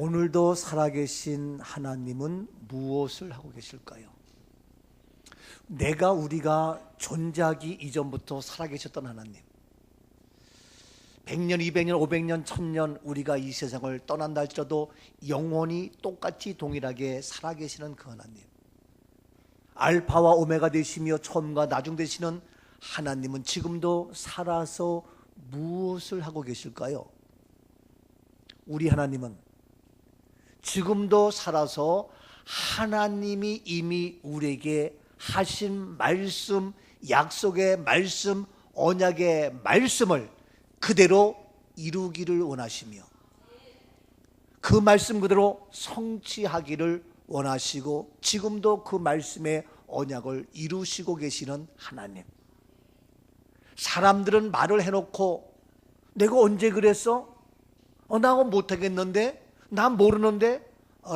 오늘도 살아계신 하나님은 무엇을 하고 계실까요? 내가 우리가 존재하기 이전부터 살아계셨던 하나님. 100년, 200년, 500년, 1000년 우리가 이 세상을 떠난다 할지라도 영원히 똑같이 동일하게 살아계시는 그 하나님. 알파와 오메가 되시며 처음과 나중 되시는 하나님은 지금도 살아서 무엇을 하고 계실까요? 우리 하나님은 지금도 살아서 하나님이 이미 우리에게 하신 말씀, 약속의 말씀, 언약의 말씀을 그대로 이루기를 원하시며 그 말씀 그대로 성취하기를 원하시고 지금도 그 말씀의 언약을 이루시고 계시는 하나님. 사람들은 말을 해놓고 내가 언제 그랬어? 어, 나 못하겠는데? 난 모르는데?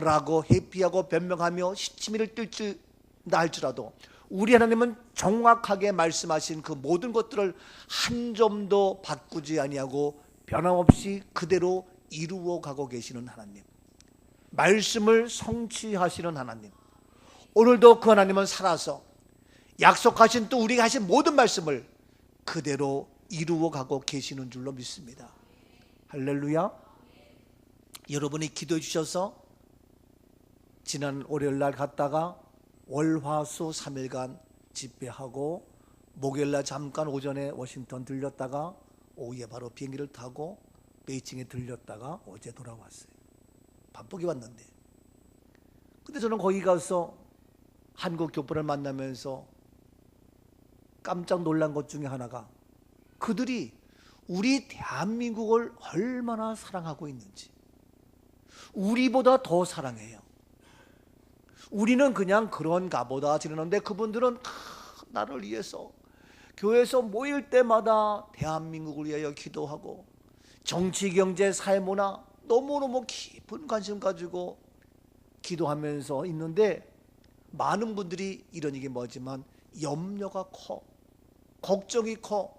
라고 회피하고 변명하며 시치미를 뜰지 할지라도 우리 하나님은 정확하게 말씀하신 그 모든 것들을 한 점도 바꾸지 아니하고 변함없이 그대로 이루어 가고 계시는 하나님. 말씀을 성취하시는 하나님. 오늘도 그 하나님은 살아서 약속하신 또 우리가 하신 모든 말씀을 그대로 이루어 가고 계시는 줄로 믿습니다. 할렐루야. 여러분이 기도해 주셔서 지난 월요일 날 갔다가 월화수 3일간 집회하고 목요일 날 잠깐 오전에 워싱턴 들렸다가 오후에 바로 비행기를 타고 베이징에 들렸다가 어제 돌아왔어요. 바쁘게 왔는데. 근데 저는 거기 가서 한국 교포를 만나면서 깜짝 놀란 것 중에 하나가 그들이 우리 대한민국을 얼마나 사랑하고 있는지 우리보다 더 사랑해요. 우리는 그냥 그런가 보다 지르는데 그분들은 다 나를 위해서 교회에서 모일 때마다 대한민국을 위하여 기도하고 정치, 경제, 사회, 문화 너무너무 깊은 관심 가지고 기도하면서 있는데 많은 분들이 이런 얘기 뭐지만 염려가 커 걱정이 커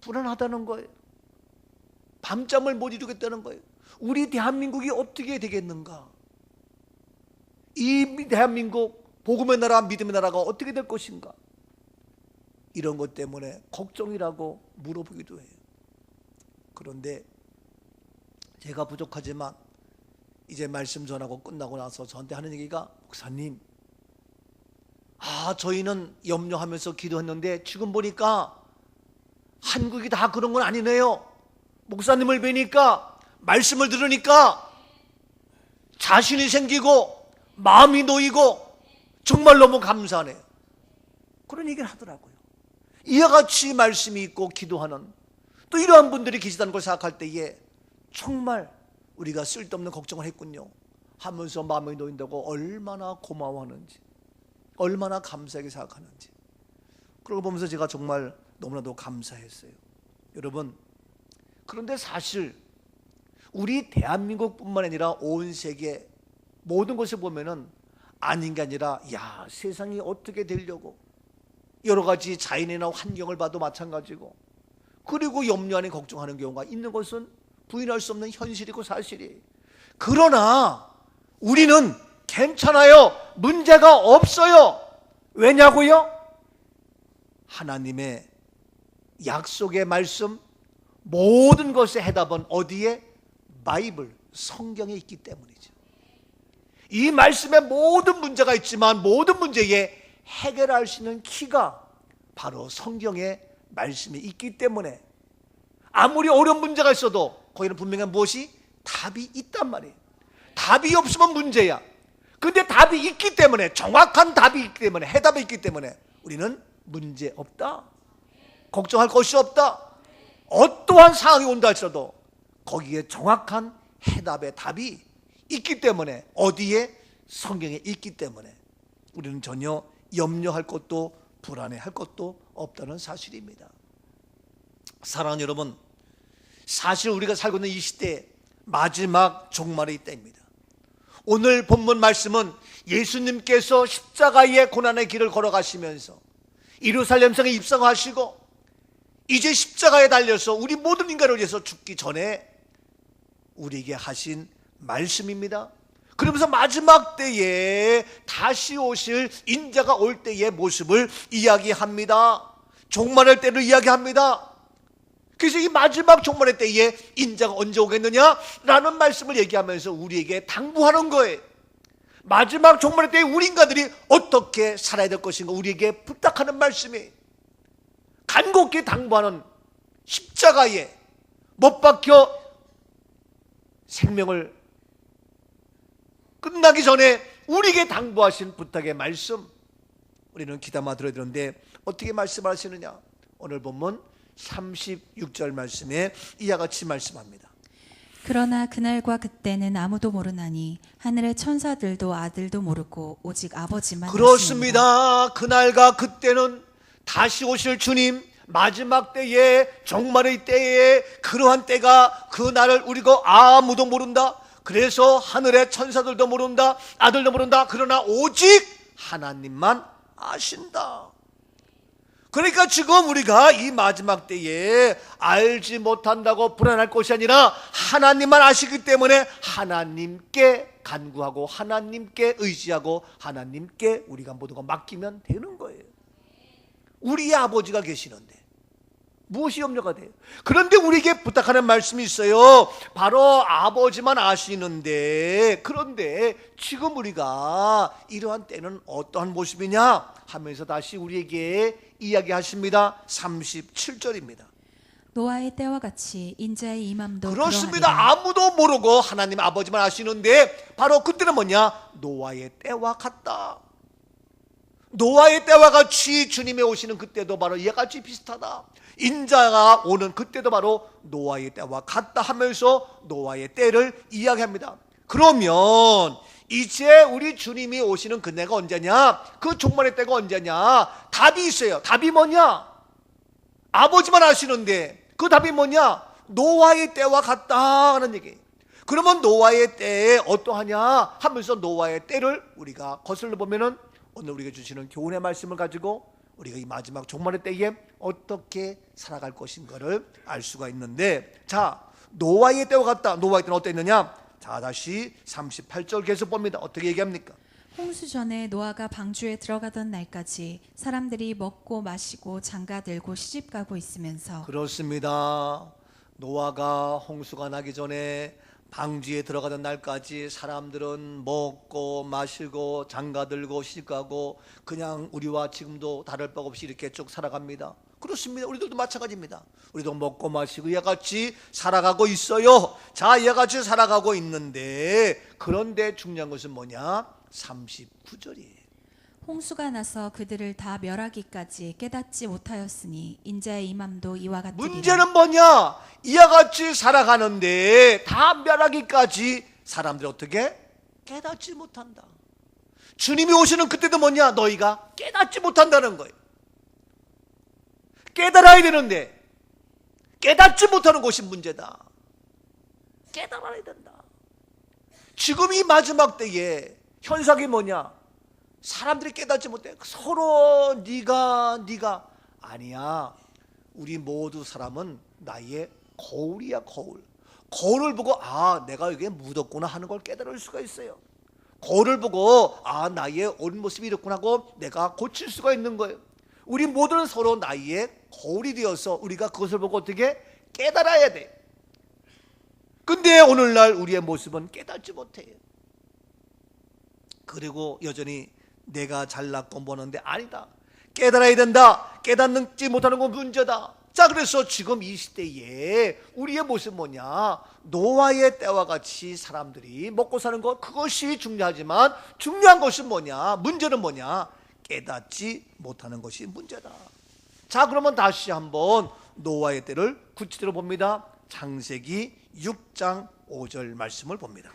불안하다는 거예요 밤잠을 못 이루겠다는 거예요 우리 대한민국이 어떻게 되겠는가? 이 대한민국 복음의 나라 믿음의 나라가 어떻게 될 것인가? 이런 것 때문에 걱정이라고 물어보기도 해요. 그런데 제가 부족하지만 이제 말씀 전하고 끝나고 나서 저한테 하는 얘기가 목사님 아 저희는 염려하면서 기도했는데 지금 보니까 한국이 다 그런 건 아니네요. 목사님을 뵈니까 말씀을 들으니까 자신이 생기고 마음이 놓이고 정말 너무 감사하네요 그런 얘기를 하더라고요. 이와 같이 말씀이 있고 기도하는 또 이러한 분들이 계시다는 걸 생각할 때에 정말 우리가 쓸데없는 걱정을 했군요. 하면서 마음이 놓인다고 얼마나 고마워하는지 얼마나 감사하게 생각하는지. 그러고 보면서 제가 정말 너무나도 감사했어요. 여러분 그런데 사실 우리 대한민국뿐만 아니라 온 세계 모든 것을 보면은 아닌 게 아니라 야 세상이 어떻게 되려고 여러 가지 자연이나 환경을 봐도 마찬가지고 그리고 염려하는 걱정하는 경우가 있는 것은 부인할 수 없는 현실이고 사실이에요. 그러나 우리는 괜찮아요. 문제가 없어요. 왜냐고요? 하나님의 약속의 말씀 모든 것의 해답은 어디에? 바이블 성경에 있기 때문이죠. 이 말씀에 모든 문제가 있지만 모든 문제에 해결할 수 있는 키가 바로 성경의 말씀이 있기 때문에 아무리 어려운 문제가 있어도 거기는 분명히 무엇이 답이 있단 말이에요. 답이 없으면 문제야. 근데 답이 있기 때문에 정확한 답이 있기 때문에 해답이 있기 때문에 우리는 문제 없다. 걱정할 것이 없다. 어떠한 상황이 온다 할지라도 거기에 정확한 해답의 답이 있기 때문에 어디에 성경에 있기 때문에 우리는 전혀 염려할 것도 불안해할 것도 없다는 사실입니다. 사랑하는 여러분, 사실 우리가 살고 있는 이 시대 마지막 종말의 때입니다. 오늘 본문 말씀은 예수님께서 십자가의 고난의 길을 걸어가시면서 이루살렘성에 입성하시고 이제 십자가에 달려서 우리 모든 인간을 위해서 죽기 전에 우리에게 하신 말씀입니다. 그러면서 마지막 때에 다시 오실 인자가 올 때의 모습을 이야기합니다. 종말의 때를 이야기합니다. 그래서 이 마지막 종말의 때에 인자가 언제 오겠느냐? 라는 말씀을 얘기하면서 우리에게 당부하는 거예요. 마지막 종말의 때에 우리 인간들이 어떻게 살아야 될 것인가 우리에게 부탁하는 말씀이에요. 간곡히 당부하는 십자가에 못 박혀 생명을 끝나기 전에 우리에게 당부하신 부탁의 말씀. 우리는 들어야 되는데 어떻게 말씀하시느냐? 오늘 본문 36절 말씀에 이와 같이 말씀합니다. 그러나 그날과 그때는 아무도 모르나니 하늘의 천사들도 아들도 모르고 오직 아버지만. 그렇습니다. 그날과 그때는 다시 오실 주님 마지막 때에 종말의 때에 그러한 때가 그 날을 우리가 아무도 모른다. 그래서 하늘의 천사들도 모른다 아들도 모른다. 그러나 오직 하나님만 아신다. 그러니까 지금 우리가 이 마지막 때에 알지 못한다고 불안할 것이 아니라 하나님만 아시기 때문에 하나님께 간구하고 하나님께 의지하고 하나님께 우리가 모두가 맡기면 되는 거예요. 우리의 아버지가 계시는데 무엇이 염려가 돼요? 그런데 우리에게 부탁하는 말씀이 있어요. 바로 아버지만 아시는데 그런데 지금 우리가 이러한 때는 어떠한 모습이냐 하면서 다시 우리에게 이야기하십니다. 37절입니다. 노아의 때와 같이 인자의 임함도 그렇습니다. 그러하리라. 아무도 모르고 하나님 아버지만 아시는데 바로 그때는 뭐냐? 노아의 때와 같다. 노아의 때와 같이 주님의 오시는 그때도 바로 이와 같이 비슷하다. 인자가 오는 그때도 바로 노아의 때와 같다 하면서 노아의 때를 이야기합니다. 그러면 이제 우리 주님이 오시는 그때가 언제냐? 그 종말의 때가 언제냐? 답이 있어요. 답이 뭐냐? 아버지만 아시는데 그 답이 뭐냐? 노아의 때와 같다 하는 얘기. 그러면 노아의 때에 어떠하냐 하면서 노아의 때를 우리가 거슬러 보면은 오늘 우리가 주시는 교훈의 말씀을 가지고 우리가 이 마지막 종말의 때에 어떻게 살아갈 것인가를 알 수가 있는데 자 노아의 때와 같다. 노아의 때는 어땠느냐? 자 다시 38절 계속 봅니다. 어떻게 얘기합니까? 홍수 전에 노아가 방주에 들어가던 날까지 사람들이 먹고 마시고 장가 들고 시집 가고 있으면서 그렇습니다. 노아가 홍수가 나기 전에 방주에 들어가던 날까지 사람들은 먹고 마시고 장가들고 시집가고 그냥 우리와 지금도 다를 바 없이 이렇게 쭉 살아갑니다. 그렇습니다. 우리들도 마찬가지입니다. 우리도 먹고 마시고 이와 같이 살아가고 있어요. 자, 이와 같이 살아가고 있는데 그런데 중요한 것은 뭐냐? 39절이에요. 홍수가 나서 그들을 다 멸하기까지 깨닫지 못하였으니 인자의 임함도 이와 같으리라. 문제는 뭐냐? 이와 같이 살아가는데 다 멸하기까지 사람들이 어떻게 깨닫지 못한다. 주님이 오시는 그때도 뭐냐? 너희가 깨닫지 못한다는 거예요. 깨달아야 되는데 깨닫지 못하는 것이 문제다. 깨달아야 된다. 지금 이 마지막 때에 현상이 뭐냐? 사람들이 깨닫지 못해. 서로 네가 네가 아니야. 우리 모두 사람은 나의 거울이야 거울. 거울을 보고 아 내가 여기에 묻었구나 하는 걸 깨달을 수가 있어요. 거울을 보고 아 나의 온 모습이 이렇구나 하고 내가 고칠 수가 있는 거예요. 우리 모두는 서로 나의 거울이 되어서 우리가 그것을 보고 어떻게 깨달아야 돼. 근데 오늘날 우리의 모습은 깨닫지 못해요. 그리고 여전히 내가 잘났고 뭐는데 아니다. 깨달아야 된다. 깨닫지 못하는 건 문제다. 자, 그래서 지금 이 시대에 우리의 모습 뭐냐? 노아의 때와 같이 사람들이 먹고 사는 것 그것이 중요하지만 중요한 것은 뭐냐? 문제는 뭐냐? 깨닫지 못하는 것이 문제다. 자, 그러면 다시 한번 노아의 때를 구체적으로 봅니다. 창세기 6장 5절 말씀을 봅니다.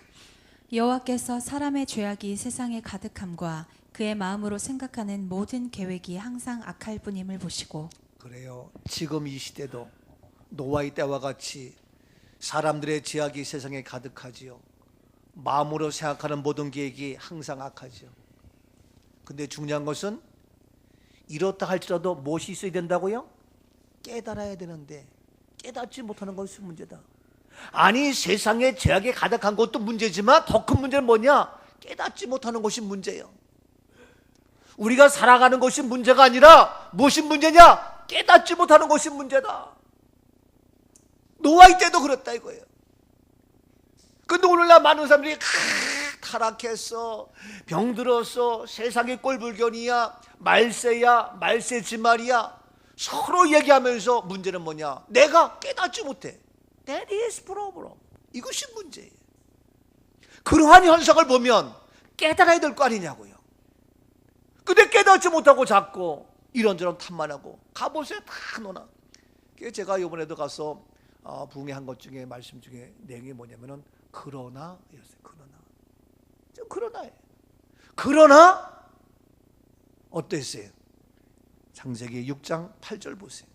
여호와께서 사람의 죄악이 세상에 가득함과 그의 마음으로 생각하는 모든 계획이 항상 악할 뿐임을 보시고 그래요. 지금 이 시대도 노아의 때와 같이 사람들의 죄악이 세상에 가득하지요. 마음으로 생각하는 모든 계획이 항상 악하죠. 근데 중요한 것은 이렇다 할지라도 무엇이 있어야 된다고요? 깨달아야 되는데 깨닫지 못하는 것이 문제다. 아니 세상에 죄악이 가득한 것도 문제지만 더 큰 문제는 뭐냐? 깨닫지 못하는 것이 문제예요. 우리가 살아가는 것이 문제가 아니라 무엇이 문제냐? 깨닫지 못하는 것이 문제다. 노아이 때도 그랬다 이거예요. 근데 오늘날 많은 사람들이 크, 타락했어, 병들었어, 세상에 꼴불견이야, 말세야, 말세지 말이야. 서로 얘기하면서 문제는 뭐냐? 내가 깨닫지 못해. That is problem. 이것이 문제예요. 그러한 현상을 보면 깨달아야 될 거 아니냐고요. 깨닫지 못하고 자꾸 이런저런 탐만하고 갑옷에 다 노나. 제가 이번에도 가서 어, 부흥회 것 중에 말씀 중에 내용이 뭐냐면은 그러나 이랬어요. 그러나 좀 그러나예요. 그러나 어땠어요? 창세기 6장 8절 보세요.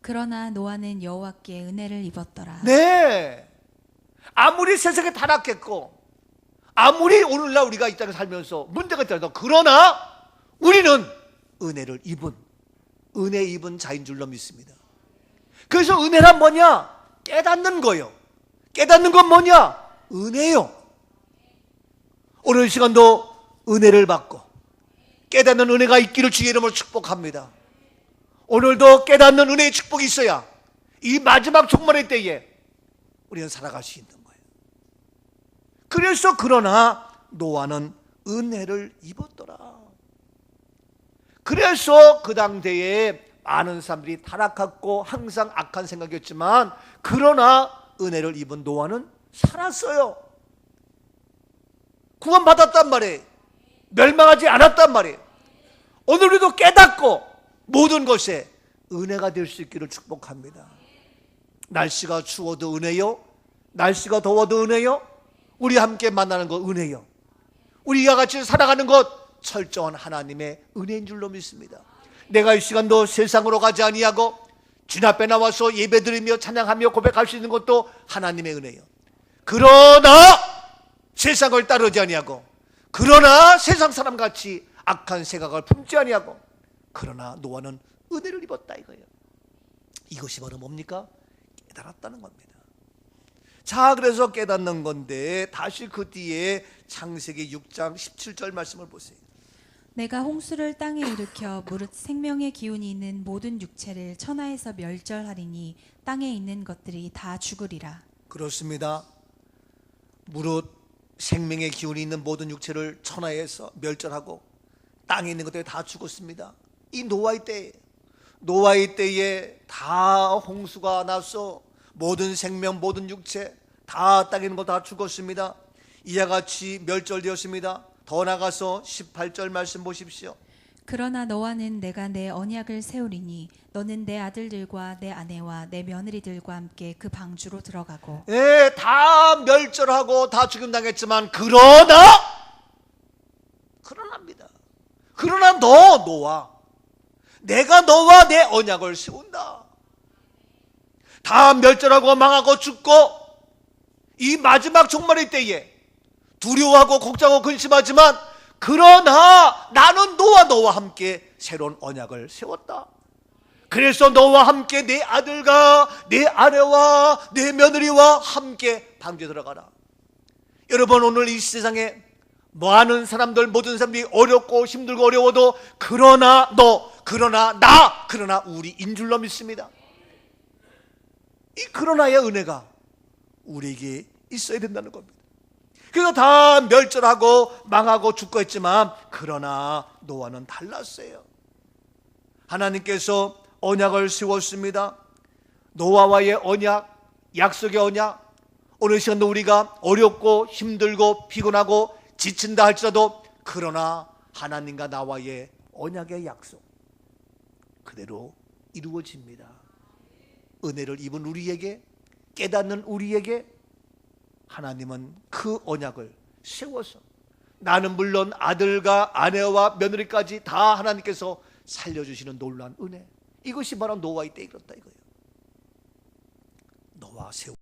그러나 노아는 여호와께 은혜를 입었더라. 네. 아무리 세상에 타락했고 아무리 오늘날 우리가 이 땅에 살면서 문제가 있더라도 그러나 우리는 은혜를 입은 은혜 입은 자인 줄로 믿습니다. 그래서 은혜란 뭐냐? 깨닫는 거요. 깨닫는 건 뭐냐? 은혜요. 오늘 시간도 은혜를 받고 깨닫는 은혜가 있기를 주의 이름으로 축복합니다. 오늘도 깨닫는 은혜의 축복이 있어야 이 마지막 종말의 때에 우리는 살아갈 수 있는 거예요. 그래서 그러나 노아는 은혜를 입었더라. 그래서 그 당대에 많은 사람들이 타락했고 항상 악한 생각이었지만 그러나 은혜를 입은 노아는 살았어요. 구원받았단 말이에요. 멸망하지 않았단 말이에요. 오늘 우리도 깨닫고 모든 것에 은혜가 될 수 있기를 축복합니다. 날씨가 추워도 은혜요. 날씨가 더워도 은혜요. 우리 함께 만나는 것 은혜요. 우리가 같이 살아가는 것 철저한 하나님의 은혜인 줄로 믿습니다. 내가 이 시간도 세상으로 가지 아니하고 주님 앞에 나와서 예배드리며 찬양하며 고백할 수 있는 것도 하나님의 은혜요. 그러나 세상을 따르지 아니하고 그러나 세상 사람 같이 악한 생각을 품지 아니하고 그러나 노아는 은혜를 입었다 이거예요. 이것이 바로 뭡니까? 깨달았다는 겁니다. 자, 그래서 깨닫는 건데 다시 그 뒤에 창세기 6장 17절 말씀을 보세요. 내가 홍수를 땅에 일으켜 무릇 생명의 기운이 있는 모든 육체를 천하에서 멸절하리니 땅에 있는 것들이 다 죽으리라. 그렇습니다. 무릇 생명의 기운이 있는 모든 육체를 천하에서 멸절하고 땅에 있는 것들이 다 죽었습니다. 이 노아의 때에 노아의 때에 다 홍수가 나서 모든 생명 모든 육체 다 땅에 있는 것다 죽었습니다. 이와 같이 멸절되었습니다. 더 나가서 18절 말씀 보십시오. 그러나 너와는 내가 내 언약을 세우리니 너는 내 아들들과 내 아내와 내 며느리들과 함께 그 방주로 들어가고 예, 다 멸절하고 다 죽임 당했지만 그러나 그러나입니다. 그러나 너 노아 내가 너와 내 언약을 세운다. 다 멸절하고 망하고 죽고 이 마지막 종말의 때에 두려워하고 걱정하고 근심하지만 그러나 나는 너와 너와 함께 새로운 언약을 세웠다. 그래서 너와 함께 내 아들과 내 아내와 내 며느리와 함께 방주에 들어가라. 여러분 오늘 이 세상에 많은 사람들 모든 사람들이 어렵고 힘들고 어려워도 그러나 너 그러나 나 그러나 우리 인 줄로 믿습니다. 이 그러나의 은혜가 우리에게 있어야 된다는 겁니다. 그래서 다 멸절하고 망하고 죽고 했지만 그러나 노아는 달랐어요. 하나님께서 언약을 세웠습니다. 노아와의 언약, 약속의 언약. 오늘 시간도 우리가 어렵고 힘들고 피곤하고 지친다 할지라도 그러나 하나님과 나와의 언약의 약속 그대로 이루어집니다. 은혜를 입은 우리에게 깨닫는 우리에게 하나님은 그 언약을 세워서 나는 물론 아들과 아내와 며느리까지 다 하나님께서 살려주시는 놀라운 은혜. 이것이 바로 노아의 때 이렇다 이거예요. 노아 세우